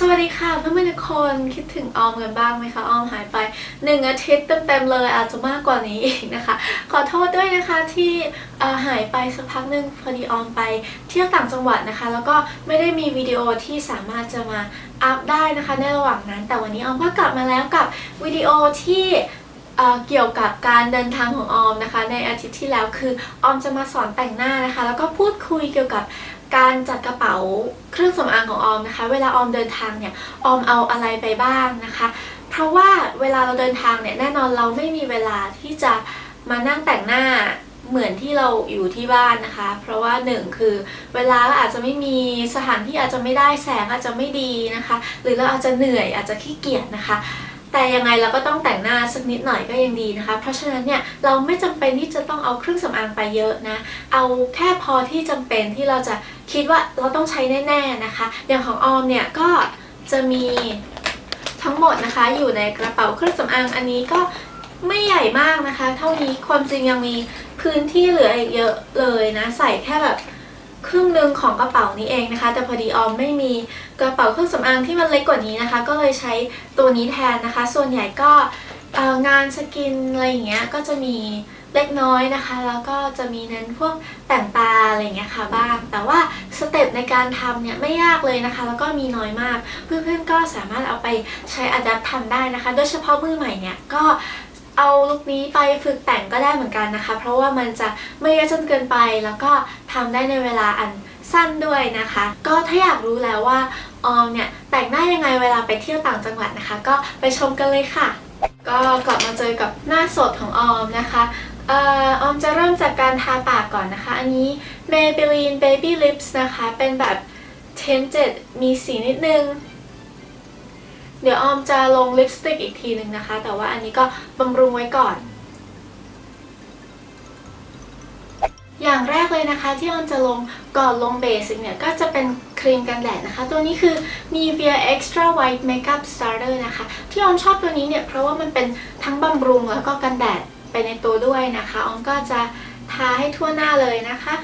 สวัสดีค่ะเพื่อนๆทุกคนคิดถึงออมกันบ้างไหมคะออมหายไปหนึ่งอาทิตย์เต็มๆเลยอาจจะมากกว่านี้อีกนะคะ ขอโทษด้วยนะคะที่หายไปสักพักหนึ่งพอดีออมไปเที่ยวต่างจังหวัดนะคะ แล้วก็ไม่ได้มีวิดีโอที่สามารถจะมาอัพได้นะคะในระหว่างนั้น แต่วันนี้ออมก็กลับมาแล้วกับวิดีโอที่เกี่ยวกับการเดินทางของออมนะคะ ในอาทิตย์ที่แล้วคือออมจะมาสอนแต่งหน้านะคะ แล้วก็พูดคุยเกี่ยวกับ การจัดกระเป๋าเครื่องสำอางของออมนะคะ เวลาออมเดินทางเนี่ยออมเอาอะไรไปบ้างนะคะ เพราะว่าเวลาเราเดินทางเนี่ยแน่นอนเราไม่มีเวลาที่จะมานั่งแต่งหน้าเหมือนที่เราอยู่ที่บ้านนะคะ เพราะว่าหนึ่งคือเวลาเราอาจจะไม่มีสถานที่อาจจะไม่ได้แสงอาจจะไม่ดีนะคะ หรือเราอาจจะเหนื่อยอาจจะขี้เกียจนะคะ แต่ยังไงเราก็ต้องแต่งหน้าสักนิดหน่อยก็ยังดีนะคะ เพราะฉะนั้นเนี่ยเราไม่จำเป็นที่จะต้องเอาเครื่องสำอางไปเยอะนะ เอาแค่พอที่จำเป็นที่เราจะคิดว่าเราต้องใช้แน่ๆนะคะ อย่างของออมเนี่ยก็จะมีทั้งหมดนะคะ อยู่ในกระเป๋าเครื่องสำอางอันนี้ก็ไม่ใหญ่มากนะคะ เท่านี้ความจริงยังมีพื้นที่เหลืออีกเยอะเลยนะ ใส่แค่แบบครึ่งหนึ่งของกระเป๋านี้เองนะคะ แต่พอดีออมไม่มี กระเป๋าเครื่องสำอางที่มันเล็กกว่านี้นะคะ ก็เลยใช้ตัวนี้แทนนะคะ ส่วนใหญ่ก็งานสกินอะไรอย่างเงี้ยก็จะมีเล็กน้อยนะคะ แล้วก็จะมีเน้นพวกแต่งตาอะไรอย่างเงี้ยค่ะบ้าง แต่ว่าสเต็ปในการทำเนี่ยไม่ยากเลยนะคะ แล้วก็มีน้อยมาก เพื่อนๆก็สามารถเอาไปใช้อัดทำได้นะคะ โดยเฉพาะมือใหม่เนี่ยก็เอาลุคนี้ไปฝึกแต่งก็ได้เหมือนกันนะคะ เพราะว่ามันจะไม่เยอะจนเกินไป แล้วก็ทำได้ในเวลาอัน สั้นด้วยนะคะ ก็ถ้าอยากรู้แล้วว่าออมเนี่ยแต่งหน้ายังไงเวลาไปเที่ยวต่างจังหวัดนะคะ ก็ไปชมกันเลยค่ะ ก็กลับมาเจอกับหน้าสดของออมนะคะเอ่อออมจะเริ่มจากการทาปากก่อนนะคะ อันนี้ Maybelline Baby Lips นะคะ เป็นแบบ tinted มีสีนิดนึง เดี๋ยวออมจะลงลิปสติกอีกทีนึงนะคะ แต่ว่าอันนี้ก็บำรุงไว้ก่อน อย่างแรกเลยนะคะที่ออมจะลงก่อนลงเบสิกเนี่ยก็จะเป็นครีมกันแดดนะคะ ตัวนี้คือ Nivea Extra White Makeup Starter นะคะ ที่ออมชอบตัวนี้เนี่ยเพราะว่ามันเป็นทั้งบำรุงแล้วก็กันแดดไปในตัวด้วยนะคะออมก็จะทาให้ทั่วหน้าเลยนะคะ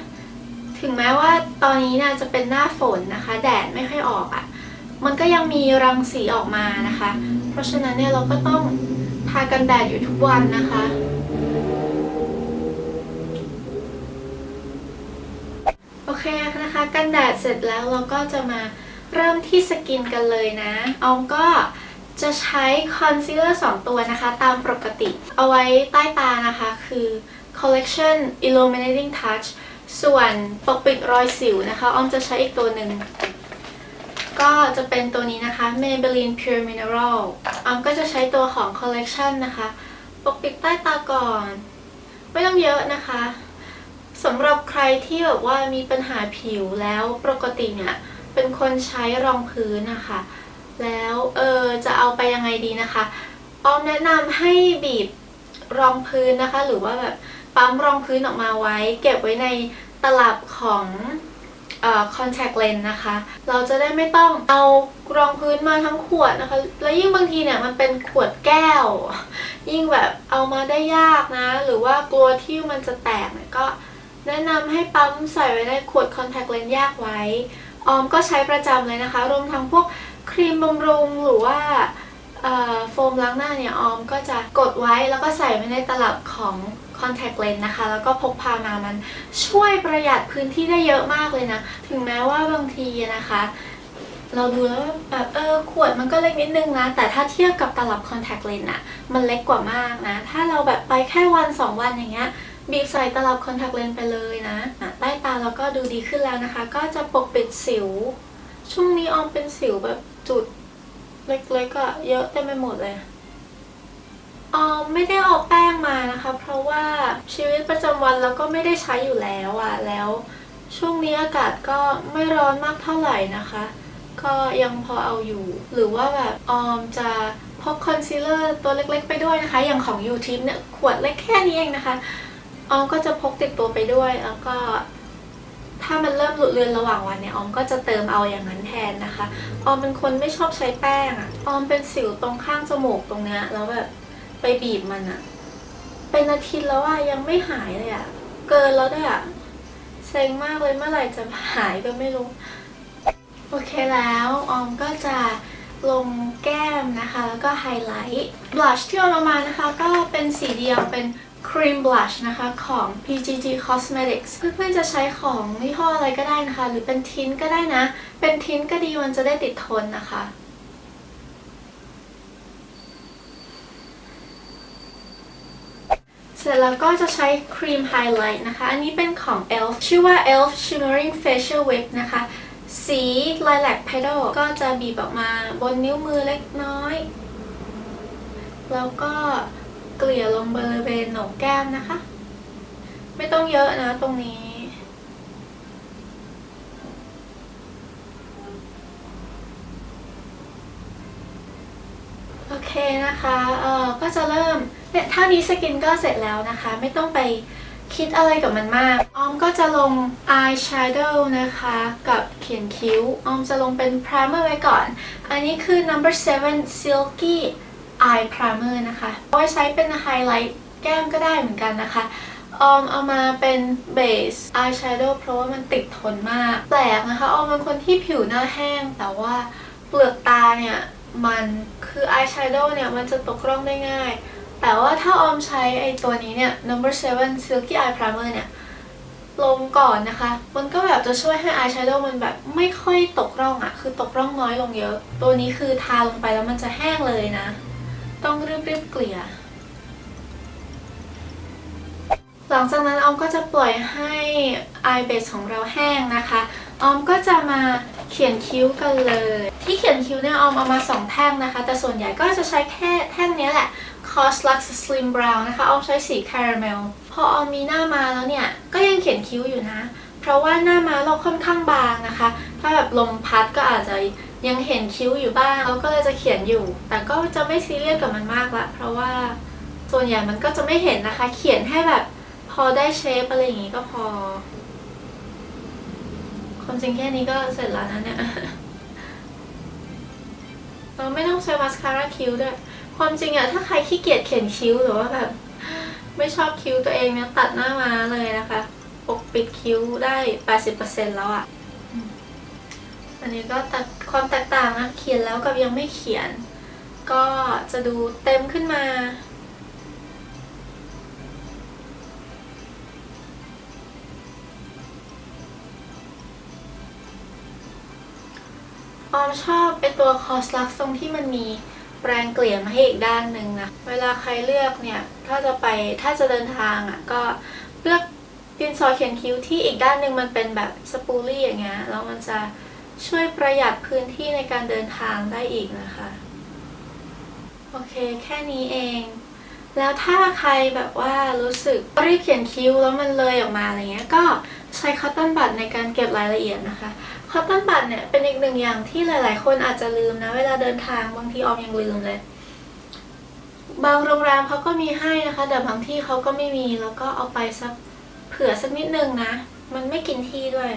ถึงแม้ว่าตอนนี้น่าจะเป็นหน้าฝนนะคะ แดดไม่ค่อยออกอะ่ะมันก็ยังมีรังสีออกมานะคะ เพราะฉะนั้นเนี่ยเราก็ต้องทากันแดดอยู่ทุกวันนะคะ โอเคนะคะ กันแดดเสร็จแล้วเราก็จะมาเริ่มที่สกินกันเลยนะออมก็จะใช้คอนซีลเลอร์2ตัวนะคะ ตามปกติ เอาไว้ใต้ตานะคะ คือ collection illuminating touch ส่วนปกปิดรอยสิวนะคะ ออมจะใช้อีกตัวหนึ่ง ก็จะเป็นตัวนี้นะคะ Maybelline Pure Mineral ออมก็จะใช้ตัวของ collection นะคะ ปกปิดใต้ตาก่อน ไม่ต้องเยอะนะคะ สำหรับใครที่แบบว่ามีปัญหาผิวแล้วปกติเนี่ยเป็นคนใช้รองพื้นนะคะ แล้วเออจะเอาไปยังไงดีนะคะออมแนะนำให้บีบรองพื้นนะคะ หรือว่าแบบปั๊มรองพื้นออกมาไว้ เก็บไว้ในตลับของเอ่อ contact lens นะคะ เราจะได้ไม่ต้องเอารองพื้นมาทั้งขวดนะคะ แล้วยิ่งบางทีเนี่ยมันเป็นขวดแก้ว ยิ่งแบบเอามาได้ยากนะ หรือว่ากลัวที่มันจะแตกเนี่ยก็ แนะนำให้ปั๊มใส่ไว้ในขวดคอนแทคเลนส์แยกไว้ ออมก็ใช้ประจำเลยนะคะ รวมทั้งพวกครีมบำรุงหรือว่าโฟมล้างหน้าเนี่ยออมก็จะกดไว้แล้วก็ใส่ไว้ในตลับของคอนแทคเลนส์นะคะ แล้วก็พกพามามันช่วยประหยัดพื้นที่ได้เยอะมากเลยนะ ถึงแม้ว่าบางทีนะคะ เราดูแล้วแบบเออขวดมันก็เล็กนิดนึงนะ แต่ถ้าเทียบกับตลับคอนแทคเลนส์อะมันเล็กกว่ามากนะ ถ้าเราแบบไปแค่วันสองวันอย่างเงี้ย บีบใส่ตลับคอนแทคเลนส์ไปเลยนะใต้ตาเราก็ดูดีขึ้นแล้วนะคะ ก็จะปกปิดสิว ช่วงนี้ออมเป็นสิวแบบจุดเล็กๆอะเยอะเต็มไปหมดเลยออมไม่ได้เอาแป้งมานะคะ เพราะว่าชีวิตประจำวันเราก็ไม่ได้ใช้อยู่แล้วอะแล้วช่วงนี้อากาศก็ไม่ร้อนมากเท่าไหร่นะคะ ก็ยังพอเอาอยู่ หรือว่าแบบออมจะพกคอนซีลเลอร์ตัวเล็กๆ ไปด้วยนะคะ อย่างของ u t i p เนี่ยขวดเล็กแค่นี้เองนะคะ ออมก็จะพกติดตัวไปด้วย แล้วก็ ถ้ามันเริ่มหลุดเลือนระหว่างวันเนี่ยออมก็จะเติมเอาอย่างนั้นแทนนะคะ ออมเป็นคนไม่ชอบใช้แป้งอะออมเป็นสิวตรงข้างจมูกตรงเนี้ยแล้วแบบไปบีบมันอะเป็นอาทิตย์แล้วอะยังไม่หายเลยอะเกินแล้วด้วยอะเซ็งมากเลยเมื่อไหร่จะหายก็ไม่รู้ โอเคแล้วออมก็จะลงแก้มนะคะ แล้วก็ไฮไลท์บลัชที่ออมเอามานะคะ ก็เป็นสีเดียวเป็น ครีมบลัชนะคะของ PGG Cosmetics เพื่อนๆจะใช้ของยี่ห้ออะไรก็ได้นะคะ หรือเป็นทินก็ได้นะ เป็นทินก็ดีมันจะได้ติดทนนะคะเสร็จแล้วก็จะใช้ครีมไฮไลท์นะคะ อันนี้เป็นของ e.l.f. ชื่อว่า e.l.f. Shimmering Facial Whip นะคะ สี Lilac Petal ก็จะบีบออกมาบนนิ้วมือเล็กน้อย แล้วก็ ลี่ยลงบริเวณโหนกแก้มนะคะ ไม่ต้องเยอะนะตรงนี้ โอเคนะคะเออก็จะเริ่มเนี่ยเท่านี้สกินก็เสร็จแล้วนะคะ ไม่ต้องไปคิดอะไรกับมันมาก ออมก็จะลง eye shadow นะคะ กับเขียนคิ้ว ออมจะลงเป็น primer ไว้ก่อน อันนี้คือ number 7 silky eye primer นะคะเอาไว้ใช้เป็นไฮไลท์แก้มก็ได้เหมือนกันนะคะออมเอามาเป็นเบส eye shadow เพราะว่ามันติดทนมาก แปลกนะคะออมเป็นคนที่ผิวหน้าแห้ง แต่ว่าเปลือกตาเนี่ยมันคืออายแชโดว์เนี่ยมันจะตกร่องได้ง่าย แต่ว่าถ้าออมใช้ไอตัวนี้เนี่ย number 7 silky eye primer เนี่ยลงก่อนนะคะ มันก็แบบจะช่วยให้อายแชโดว์มันแบบไม่ค่อยตกร่องอะคือตกร่องน้อยลงเยอะ ตัวนี้คือทาลงไปแล้วมันจะแห้ง ลังจากนั้นออมก็จะปล่อยให้ eye base ของเราแห้งนะคะออมก็จะมาเขียนคิ้วกันเลย ที่เขียนคิ้วเนี่ยออมเอามาสองแท่งนะคะ แต่ส่วนใหญ่ก็จะใช้แค่แท่งนี้แหละ Cos Lux Slim Brown นะคะออมใช้สีคาราเมลพอออมมีหน้ามาแล้วเนี่ย ก็ยังเขียนคิ้วอยู่นะ เพราะว่าหน้ามาเราค่อนข้างบางนะคะ ถ้าแบบลมพัดก็อาจจะยังเห็นคิ้วอยู่บ้างเราก็เลยจะเขียนอยู่ แต่ก็จะไม่ซีเรียสกับมันมากละเพราะว่าส่วนใหญ่มันก็จะไม่เห็นนะคะ เขียนให้แบบ พอได้เชฟอะไรอย่างงี้ก็พอ ความจริงแค่นี้ก็เสร็จแล้วนะเนี่ย เราไม่ต้องใช้มาสคาร่าคิ้วด้วย ความจริงอะถ้าใครขี้เกียจเขียนคิ้วหรือว่าแบบ ไม่ชอบคิ้วตัวเองเนี่ยตัดหน้ามาเลยนะคะปกปิดคิ้วได้ 80%แล้วอะอันนี้ก็ตัดความแตกต่างนะเขียนแล้วกับยังไม่เขียน ก็จะดูเต็มขึ้นมา ออมชอบเป็นตัวคอสลักตรงที่มันมีแปรงเกลี่ยมาให้อีกด้านหนึ่งนะ เวลาใครเลือกเนี่ย ถ้าจะไปถ้าจะเดินทางอะก็เลือกดินสอเขียนคิ้วที่อีกด้านหนึ่งมันเป็นแบบสปูลี่อย่างเงี้ยแล้วมันจะช่วยประหยัดพื้นที่ในการเดินทางได้อีกนะคะ โอเคแค่นี้เอง แล้วถ้าใครแบบว่ารู้สึกรีบเขียนคิ้วแล้วมันเลยออกมาอะไรเงี้ยก็ ใช้คอตตอนบัดในการเก็บรายละเอียดนะคะคอตตอนบัดเนี่ยเป็นอีกหนึ่งอย่างที่หลาย ๆ คนอาจจะลืมนะ เวลาเดินทางบางทีออมยังลืมเลย บางโรงแรมเขาก็มีให้นะคะ แต่บางที่เขาก็ไม่มีแล้วก็เอาไปสักเผื่อสักนิดนึงนะ มันไม่กินที่ด้วย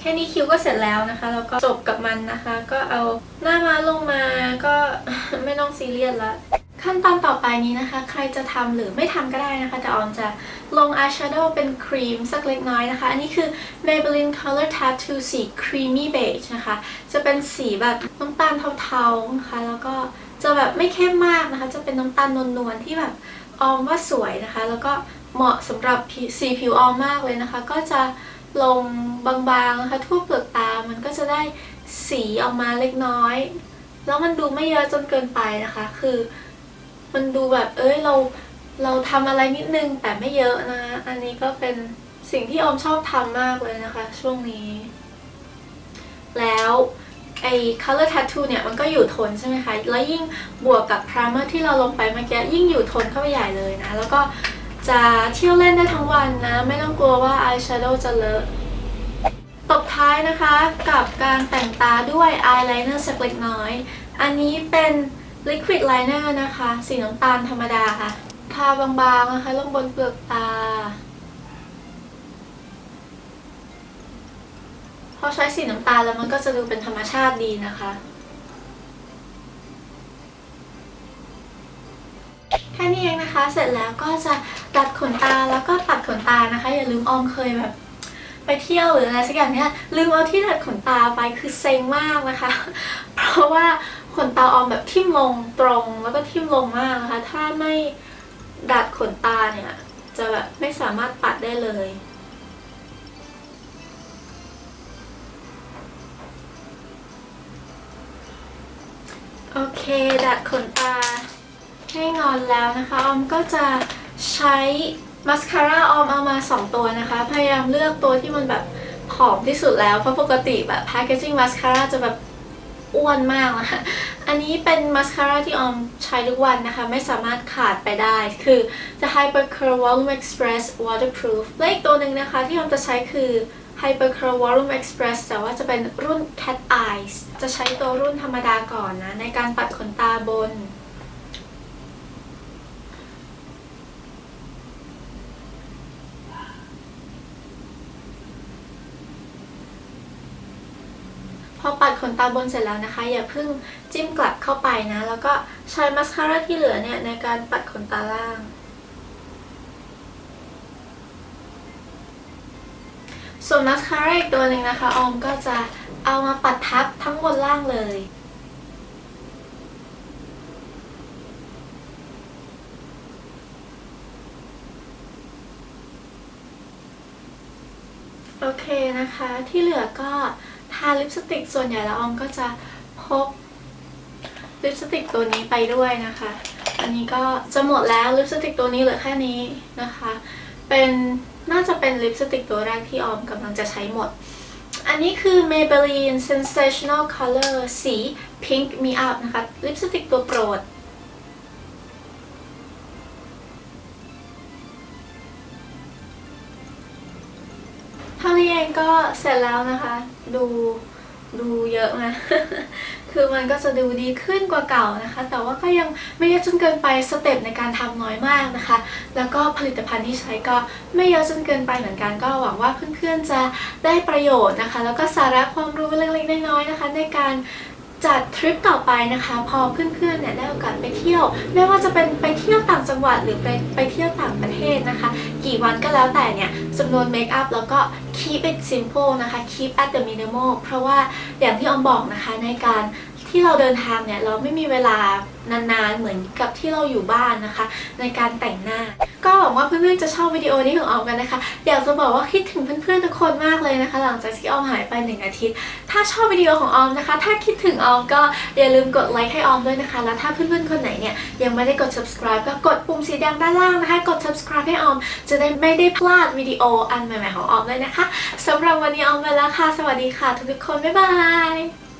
แค่นี้คิวก็เสร็จแล้วนะคะ แล้วก็จบกับมันนะคะ ก็เอาหน้ามาลงมาก็ไม่ต้องซีเรียสละ ขั้นตอนต่อไปนี้นะคะ ใครจะทำหรือไม่ทำก็ได้นะคะ แต่ออมจะลงอายแชโดว์เป็นครีมสักเล็กน้อยนะคะ อันนี้คือ Maybelline Color Tattoo สี Creamy Beige นะคะ จะเป็นสีแบบน้ำตาลเทาๆนะคะ แล้วก็จะแบบไม่เข้มมากนะคะ จะเป็นน้ำตาลนวลๆที่แบบออมว่าสวยนะคะ แล้วก็เหมาะสำหรับสีผิวออมมากเลยนะคะ ก็จะลงบางๆนะคะทั่วเปลือกตา มันก็จะได้สีออกมาเล็กน้อย แล้วมันดูไม่เยอะจนเกินไปนะคะ คือ มันดูแบบ เอ้ยเราเราทำอะไรนิดนึงแต่ไม่เยอะนะ อันนี้ก็เป็นสิ่งที่ออมชอบทำมากเลยนะคะ ช่วงนี้ แล้วไอ้ color tattoo เนี่ยมันก็อยู่ทนใช่ไหมคะ แล้วยิ่งบวกกับ primer ที่เราลงไปเมื่อกี้ยิ่งอยู่ทนเข้าไปใหญ่เลยนะ แล้วก็จะเที่ยวเล่นได้ทั้งวันนะ ไม่ต้องกลัวว่า eyeshadow จะเลอะตบท้ายนะคะกับการแต่งตาด้วย eyeliner สักเล็กน้อย อันนี้เป็น liquid liner นะคะ สีน้ำตาลธรรมดาค่ะ ทาบางๆนะคะ ลงบนเปลือกตา พอใช้สีน้ำตาลแล้วมันก็จะดูเป็นธรรมชาติดีนะคะแค่นี้เองนะคะ เสร็จแล้วก็จะตัดขนตาแล้วก็ตัดขนตานะคะ อย่าลืมออมเคยแบบ ไปเที่ยวหรืออะไรสักอย่างเนี้ยลืมเอาที่ดัดขนตาไปคือเซ็งมากนะคะ เพราะว่า ขนตาออมแบบทิ่มลงตรงแล้วก็ทิ่มลงมากนะคะ ถ้าไม่ดัดขนตาเนี่ย จะแบบไม่สามารถปัดได้เลยโอเคดัดขนตาให้งอนแล้วนะคะ ออมก็จะใช้มาสคาร่าออมเอามา 2 ตัวนะคะ พยายามเลือกตัวที่มันแบบผอมที่สุดแล้ว เพราะปกติแบบแพคเกจิ้งมาสคาร่าจะแบบ อ้วนมากนะคะอันนี้เป็นมาสคาร่าที่ออมใช้ทุกวันนะคะ ไม่สามารถขาดไปได้ คือ The Hyper Curl Volume Express Waterproof และอีกตัวหนึ่งนะคะที่ออมจะใช้คือ Hyper Curl Volume Express แต่ว่าจะเป็นรุ่น Cat Eyes จะใช้ตัวรุ่นธรรมดาก่อนนะ ในการปัดขนตาบน พอปัดขนตาบนเสร็จแล้วนะคะ อย่าเพิ่งจิ้มกลับเข้าไปนะ แล้วก็ใช้มาสคาร่าที่เหลือเนี่ยในการปัดขนตาล่างส่วนมาสคาร่าอีกตัวหนึ่งนะคะ ออมก็จะเอามาปัดทับทั้งบนล่างเลย โอเคนะคะ ที่เหลือก็าลิปสติกส่วนใหญ่แล้วออมก็จะพกลิปสติกตัวนี้ไปด้วยนะคะ อันนี้ก็จะหมดแล้วลิปสติกตัวนี้เหลือแค่นี้นะคะ เป็นน่าจะเป็นลิปสติกตัวแรกที่ออมกำลังจะใช้หมด อันนี้คือ Maybelline Sensational Color สี Pink Me Up นะคะ ลิปสติกตัวโปรด ท่านี้เองก็เสร็จแล้วนะคะ ดูดูเยอะนะ คือมันก็จะดูดีขึ้นกว่าเก่านะคะ แต่ว่าก็ยังไม่เยอะจนเกินไป สเต็ปในการทำน้อยมากนะคะ แล้วก็ผลิตภัณฑ์ที่ใช้ก็ไม่เยอะจนเกินไปเหมือนกัน ก็หวังว่าเพื่อนๆจะได้ประโยชน์นะคะ แล้วก็สาระความรู้เล็กๆน้อยๆนะคะ ในการจัดทริปต่อไปนะคะ พอเพื่อนๆเนี่ยได้โอกาสไปเที่ยว ไม่ว่าจะเป็นไปเที่ยวต่างจังหวัดหรือไปไปเที่ยวต่างประเทศนะคะ กี่วันก็แล้วแต่เนี่ยจำนวนเมคอัพแล้วก็ keep it simple นะคะ keep at the minimal เพราะว่าอย่างที่ออมบอกนะคะในการ ที่เราเดินทางเนี่ยเราไม่มีเวลานานๆเหมือนกับที่เราอยู่บ้านนะคะ ในการแต่งหน้า ก็หวังว่าเพื่อนๆจะชอบวิดีโอนี้ของออมกันนะคะ อยากจะบอกว่าคิดถึงเพื่อนๆทุกคนมากเลยนะคะ หลังจากที่ออมหายไปหนึ่งอาทิตย์ ถ้าชอบวิดีโอของออมนะคะ ถ้าคิดถึงออมก็อย่าลืมกดไลค์ให้ออมด้วยนะคะ แล้วถ้าเพื่อนๆคนไหนเนี่ยยังไม่ได้กด subscribe ก็กดปุ่มสีแดงด้านล่างนะคะ กด subscribe ให้ออม จะได้ไม่ได้พลาดวิดีโออันใหม่ๆของออมเลยนะคะสำหรับวันนี้ออมไปแล้วค่ะ สวัสดีค่ะทุกๆคนบ๊ายบาย